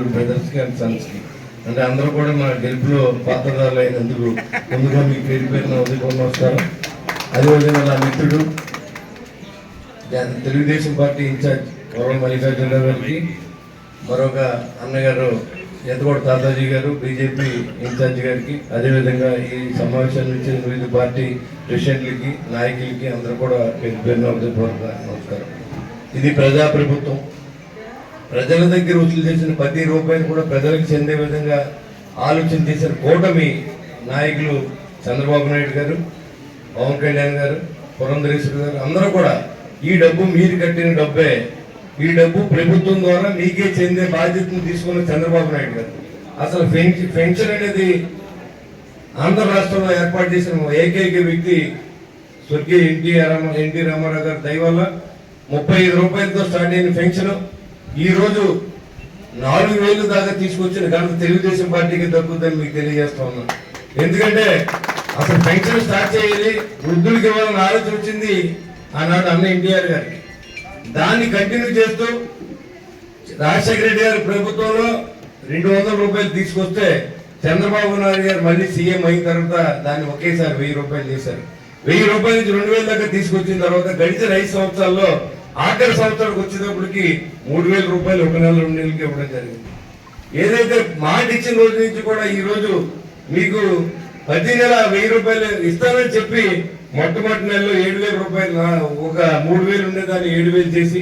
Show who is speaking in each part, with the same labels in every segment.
Speaker 1: బ్రదర్స్కి and సన్స్కి అంటే అందరూ కూడా మన గెలుపులో పాత్రదారులు అయినందుకు ముందుగా మీ పేరు పేరున ఉదయం వస్తారు అదేవిధంగా నా మిత్రుడు తెలుగుదేశం పార్టీ ఇన్ఛార్జ్ వరం మల్లికార్జున గారికి మరొక అన్నగారు ఎంతకోట తాతాజీ గారు బీజేపీ ఇన్ఛార్జ్ గారికి అదేవిధంగా ఈ సమావేశాన్ని ఇచ్చిన వివిధ పార్టీ ప్రెసిడెంట్లకి నాయకులకి అందరూ కూడా పేరు పేరున హృదయపూర్వక నమస్కారం. ఇది ప్రజాప్రభుత్వం. ప్రజల దగ్గర వసూలు చేసిన ప్రతి రూపాయలు కూడా ప్రజలకు చెందే విధంగా ఆలోచన చేసిన కూటమి నాయకులు చంద్రబాబు నాయుడు గారు పవన్ కళ్యాణ్ గారు పురంధరేశ్వరి గారు అందరూ కూడా ఈ డబ్బు మీరు కట్టిన డబ్బే. ఈ డబ్బు ప్రభుత్వం ద్వారా మీకే చెందే బాధ్యతను తీసుకున్న చంద్రబాబు నాయుడు గారు. అసలు పెన్షన్ పెన్షన్ అనేది ఆంధ్ర రాష్ట్రంలో ఏర్పాటు చేసిన ఏకైక వ్యక్తి స్వర్గీయ ఎన్టీఆర్ ఎన్టీ రామారావు గారి దయవల్ల ముప్పై ఐదు రూపాయలతో స్టార్ట్ అయిన పెన్షన్. ఈ రోజు నాలుగు వేలు దాకా తీసుకొచ్చిన ఘనత తెలుగుదేశం పార్టీకి దక్కుతుందని మీకు తెలియజేస్తా ఉన్నాను. ఎందుకంటే అసలు పెన్షన్ స్టార్ట్ చేయాలి వృద్ధులకి ఇవ్వాలని ఆలోచన వచ్చింది ఆనాడు అన్న ఎన్టీఆర్ గారికి దాన్ని కంటిన్యూ చేస్తూ రాజశేఖర రెడ్డి గారి ప్రభుత్వంలో రెండు వందల రూపాయలు తీసుకొస్తే చంద్రబాబు నాయుడు గారు మళ్ళీ సీఎం అయిన తర్వాత దాన్ని ఒకేసారి వెయ్యి రూపాయలు చేశారు. వెయ్యి రూపాయల నుంచి రెండు వేల దాకా తీసుకొచ్చిన తర్వాత గడిచిన ఐదు సంవత్సరాల్లో ఆఖరి సంవత్సరానికి వచ్చేటప్పటికి మూడు వేల రూపాయలు ఒక నెల రెండు నెలలకి ఇవ్వడం జరిగింది. ఏదైతే మాట ఇచ్చిన రోజు నుంచి కూడా ఈ రోజు మీకు ప్రతి నెల వెయ్యి రూపాయలు ఇస్తానని చెప్పి మొట్టమొదటి నెలలో ఏడు వేల రూపాయలు ఒక మూడు వేలు ఉండేదాన్ని ఏడు వేలు చేసి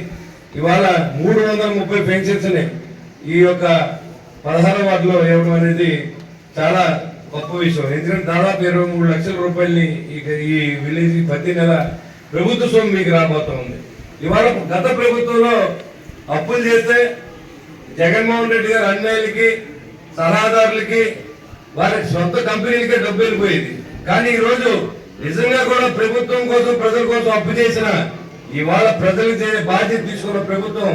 Speaker 1: ఇవాళ మూడు వందల ముప్పై పెన్షన్స్ని ఈ యొక్క పదహారు వార్డులో ఇవ్వడం అనేది చాలా గొప్ప విషయం. ఎందుకంటే దాదాపు ఇరవై మూడు లక్షల రూపాయలని ఈ విలేజ్ ప్రతి నెల ప్రభుత్వ సొమ్ము మీకు రాబోతా ఉంది. ఇవాళ గత ప్రభుత్వంలో అప్పులు చేస్తే జగన్మోహన్ రెడ్డి గారు అన్యాయులకి సలహాదారులకి వారి సొంత కంపెనీలకే డబ్బు వెళ్ళిపోయేది. కానీ ఈ రోజు నిజంగా కూడా ప్రభుత్వం కోసం ప్రజల కోసం అప్పు చేసిన ఇవాళ ప్రజలకు చేసే బాధ్యత తీసుకున్న ప్రభుత్వం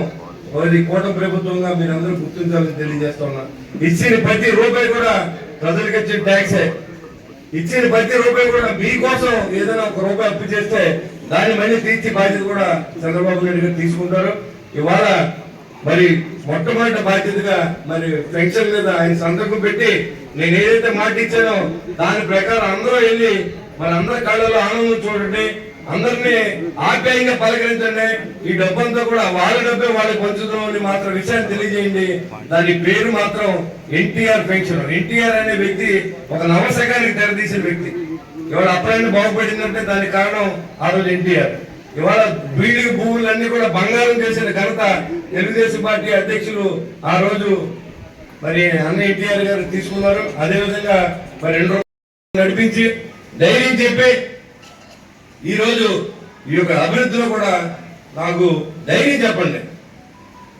Speaker 1: అది కూటమి ప్రభుత్వంగా మీరు అందరూ గుర్తించాలని తెలియజేస్తున్నా ఇచ్చిన ప్రతి రూపాయి కూడా ప్రజలకు ఇచ్చిన ట్యాక్సే. ఇచ్చిన ప్రతి రూపాయి కూడా మీకోసం ఏదైనా ఒక రూపాయి అప్పు చేస్తే దాన్ని మళ్ళీ తీర్చి బాధ్యత కూడా చంద్రబాబు నాయుడు గారు తీసుకుంటారు. ఇవాళ మరి మొట్టమొదటి బాధ్యతగా మరి పెన్షన్ మీద ఆయన సంతకం పెట్టి నేను ఏదైతే మాట ఇచ్చానో దాని ప్రకారం అందరూ వెళ్ళి మరి అందరి కళ్ళలో ఆనందం చూడండి. అందరినీ ఆప్యాయంగా పలకరించండి. ఈ డబ్బంతా కూడా వాళ్ళ డబ్బే వాళ్ళకి పంచుదాం అని మాత్రం విషయాన్ని తెలియజేయండి. దాని పేరు మాత్రం ఎన్టీఆర్ పెన్షన్ ఎన్టీఆర్ అనే వ్యక్తి ఒక నవశకానికి తెరదీసిన వ్యక్తి. ఇవాళ అప్పుడైనా బాగుపడిందంటే దానికి కారణం ఆ రోజు ఎన్టీఆర్. ఇవాళ బిల్డింగ్ భూములన్నీ కూడా బంగారం చేసిన ఘనత తెలుగుదేశం పార్టీ అధ్యక్షులు ఆ రోజు మరి అన్న ఎన్టీఆర్ గారు తీసుకున్నారు. అదేవిధంగా మరి రెండు రోజులు నడిపించి ధైర్యం చెప్పి ఈరోజు ఈ యొక్క అభివృద్ధిలో కూడా నాకు ధైర్యం చెప్పండి.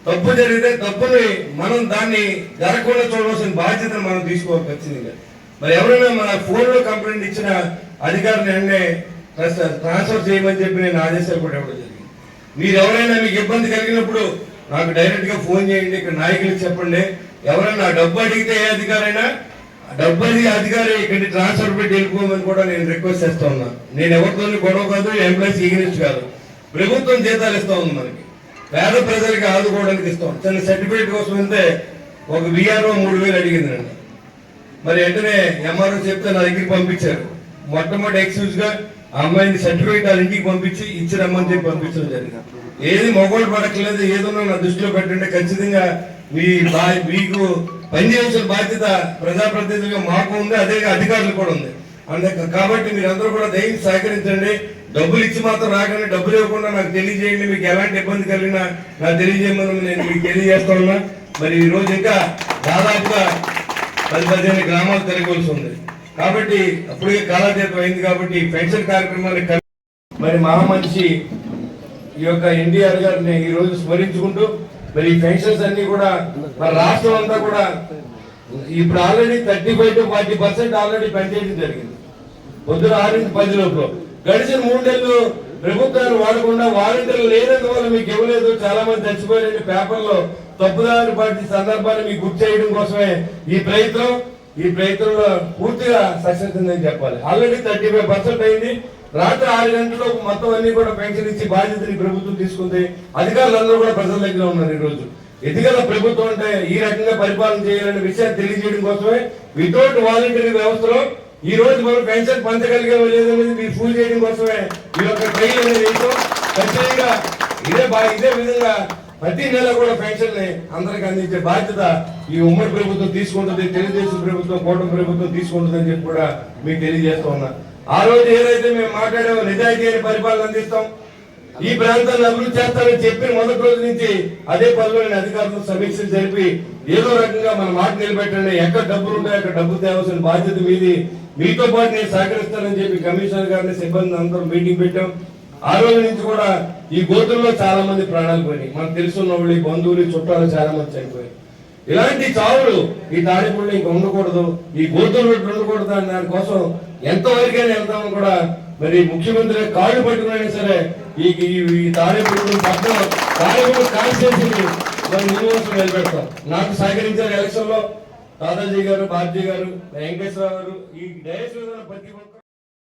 Speaker 1: తప్పు జరిగితే తప్పుని మనం దాన్ని జరగకుండా చూడవలసిన బాధ్యతను మనం తీసుకోవాలి ఖచ్చితంగా మరి ఎవరైనా మన ఫోన్లో కంప్లైంట్ ఇచ్చిన అధికారిని వెంటనే ట్రాన్స్ఫర్ చేయమని చెప్పి నేను ఆదేశాలు కూడా ఇవ్వడం జరిగింది. మీరు ఎవరైనా మీకు ఇబ్బంది కలిగినప్పుడు నాకు డైరెక్ట్గా ఫోన్ చేయండి ఇక్కడ నాయకులకు చెప్పండి. ఎవరైనా డబ్బు అడిగితే ఏ అధికారైనా డబ్బు అడిగే అధికారి ఇక్కడ ట్రాన్స్ఫర్ పెట్టి వెళ్ళిపోమని కూడా నేను రిక్వెస్ట్ చేస్తా ఉన్నా. నేను ఎవరితో గొడవ కాదు ఎంప్లాయీస్ ఈగనిస్ట్ కాదు. ప్రభుత్వం జీతాలు ఇస్తా ఉంది మనకి. పేద ప్రజలకి ఆదుకోవడానికి ఇస్తాం చిన్న సర్టిఫికేట్ కోసం వెళ్తే ఒక విఆర్ఓ మూడు వేలు అడిగింది నన్ను. మరి వెంటనే ఎంఆర్ఓ చెప్తే నా దగ్గరికి పంపించారు. మొట్టమొదటి ఎక్స్క్యూజ్గా అమ్మాయిని సర్టిఫికేట్ వాళ్ళ ఇంటికి పంపించి ఇచ్చి రమ్మని చెప్పి పంపించడం జరిగింది. ఏది మొగోళ్ళు పడట్లేదు ఏదన్నా నా దృష్టిలో పెట్టండి ఖచ్చితంగా మీ మీకు పనిచేయాల్సిన బాధ్యత ప్రజాప్రతినిధులుగా మాకు ఉంది అదే అధికారులు కూడా ఉంది. అంతే కాబట్టి మీరందరూ కూడా దయచేసి సహకరించండి. డబ్బులు ఇచ్చి మాత్రం రాకండి డబ్బులు ఇవ్వకుండా నాకు తెలియజేయండి. మీకు ఎలాంటి ఇబ్బంది కలిగినా నాకు తెలియజేయమని నేను మీకు తెలియజేస్తా ఉన్నా. మరి ఈ రోజు ఇంకా దాదాపుగా పది పదిహేను గ్రామాలు తిరగవలసి ఉంది. కాబట్టి అప్పుడే కాలాతీతం అయింది కాబట్టి పెన్షన్ కార్యక్రమాన్ని మరి మా మంచి ఈ యొక్క ఎన్టీఆర్ గారిని ఈ రోజు స్మరించుకుంటూ మరి ఈ పెన్షన్స్ అన్ని కూడా మరి రాష్ట్రం అంతా కూడా ఇప్పుడు already thirty five to forty percent already పెంచేయడం జరిగింది. పొద్దున ఆరు నుంచి పది లోపల గడిచిన మూడు నెలలు ప్రభుత్వాలు వాడకుండా వాలంటీర్లు లేనందువల్ల మీకు ఇవ్వలేదు. చాలా మంది చచ్చిపోయారని పేపర్లో తప్పుదారి పాటి సందర్భాన్ని మీకు గుర్తు చేయడం కోసమే ఈ ప్రయత్నం. ఈ ప్రయత్నంలో పూర్తిగా సక్సెస్ ఉందని చెప్పాలి. ఆల్రెడీ థర్టీ ఫైవ్ పర్సెంట్ అయింది. రాత్రి ఆరు గంటలకు మొత్తం అన్ని కూడా పెన్షన్ ఇచ్చి బాధ్యతని ప్రభుత్వం తీసుకుంది. అధికారులు అందరూ కూడా ప్రజల దగ్గర ఉన్నారు ఈరోజు. ఎదిగల ప్రభుత్వం అంటే ఈ రకంగా పరిపాలన చేయాలనే విషయాన్ని తెలియజేయడం కోసమే. వితౌట్ వాలంటరీ వ్యవస్థలో ఈ రోజు మనం పెన్షన్ పంచగలిగే లేదనేది మీరు ప్రూవ్ చేయడం కోసమే. ఈ యొక్క ట్రైన్ అనేది ఖచ్చితంగా ఇదే బా ఇదే విధంగా ప్రతి నెల కూడా పెన్షన్ని అందరికి అందించే బాధ్యత ఈ ఉమ్మడి ప్రభుత్వం తీసుకుంటుంది తెలుగుదేశం ప్రభుత్వం కూటమి ప్రభుత్వం తీసుకుంటుంది అని చెప్పి కూడా మీకు తెలియజేస్తా ఉన్నా. ఆ రోజు ఏదైతే మేము మాట్లాడామో నిజాయితీ అయిన పరిపాలన అందిస్తాం. ఈ ప్రాంతాన్ని అభివృద్ధి చేస్తామని చెప్పిన మొదటి రోజు నుంచి అదే పనిలో నేను అధికారులతో సమీక్షలు జరిపి ఏదో రకంగా మన మాట నిలబెట్టండి. ఎక్కడ డబ్బులు ఉంటాయో అక్కడ డబ్బులు తేవాల్సిన బాధ్యత మీది. మీతో పాటు నేను సహకరిస్తానని చెప్పి కమిషనర్ గారిని సిబ్బంది అందరూ మీటింగ్ పెట్టాం. ఆ రోజు నుంచి కూడా ఈ గోతుల్లో చాలా మంది ప్రాణాలు పోయినాయి. మనకు తెలుసున్న వాళ్ళు ఈ బంధువులు చుట్టాలు చాలా మంది చనిపోయారు. ఇలాంటి చావులు ఈ తాడిపూడిలో ఇంకా ఉండకూడదు. ఈ గోతులు ఉండకూడదు అని దానికోసం ఎంతవరకైనా వెళ్తామని కూడా మరి ముఖ్యమంత్రి కాళ్ళు పట్టుకున్నా సరే ఈ ఈ- ఈ తాడిపూడి పట్టణం తాడిపూడి కాన్స్టిట్యూన్సీని మరి ముందు నిలబెడతాం. నాకు సహకరించారు ఎలక్షన్ లో దాదాజీ గారు బాబ్జీ గారు వెంకటేశ్వరరావు గారు ఈ డయస్ ప్రతి